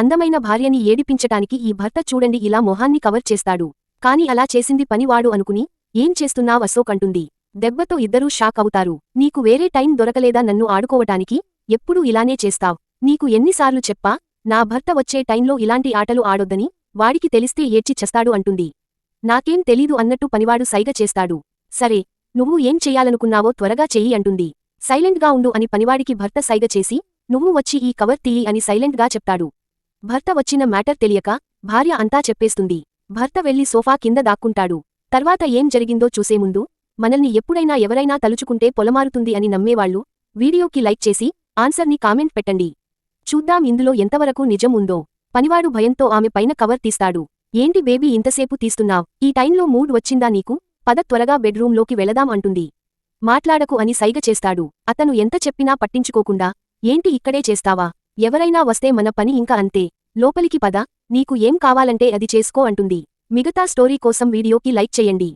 అందమైన భార్యని ఏడిపించటానికి ఈ భర్త చూడండి ఇలా మొహాన్ని కవర్ చేస్తాడు. కాని అలా చేసింది పనివాడు అనుకుని ఏం చేస్తున్నావ్ అశోక్? దెబ్బతో ఇద్దరూ షాక్ అవుతారు. నీకు వేరే టైం దొరకలేదా నన్ను ఆడుకోవటానికి? ఎప్పుడూ ఇలానే చేస్తావ్? నీకు ఎన్నిసార్లు చెప్పా? నా భర్త వచ్చే టైంలో ఇలాంటి ఆటలు ఆడొద్దని వాడికి తెలిస్తే ఏడ్చి చేస్తాడు అంటుంది. నాకేం తెలీదు అన్నట్టు పనివాడు సైగ చేస్తాడు. సరే నువ్వు ఏం చెయ్యాలనుకున్నావో త్వరగా చెయ్యి అంటుంది. సైలెంట్గా ఉండు అని పనివాడికి భర్త సైగ చేసి నువ్వు వచ్చి ఈ కవర్ తీయి అని సైలెంట్గా చెప్తాడు. భర్త వచ్చిన మ్యాటర్ తెలియక భార్య అంతా చెప్పేస్తుంది. భర్త వెళ్ళి సోఫా కింద దాక్కుంటాడు. తర్వాత ఏం జరిగిందో చూసేముందు మనల్ని ఎప్పుడైనా ఎవరైనా తలుచుకుంటే పొలమారుతుంది అని నమ్మేవాళ్ళు వీడియోకి లైక్ చేసి ఆన్సర్ని కామెంట్ పెట్టండి. చూద్దాం ఇందులో ఎంతవరకు నిజం ఉందో. పనివాడు భయంతో ఆమె పైన కవర్ తీస్తాడు. ఏంటి బేబీ ఇంతసేపు తీస్తున్నావ్? ఈ టైంలో మూడ్ వచ్చిందా నీకు? పద త్వరగా బెడ్రూంలోకి వెళదాం అంటుంది. మాట్లాడకు అని సైగ చేస్తాడు. అతను ఎంత చెప్పినా పట్టించుకోకుండా ఏంటి ఇక్కడే చేస్తావా? ఎవరైనా వస్తే మన పని ఇంకా అంతే. లోపలికి పద నీకు ఏం కావాలంటే అది చేసుకో అంటుంది. మిగతా స్టోరీ కోసం వీడియోకి లైక్ చేయండి.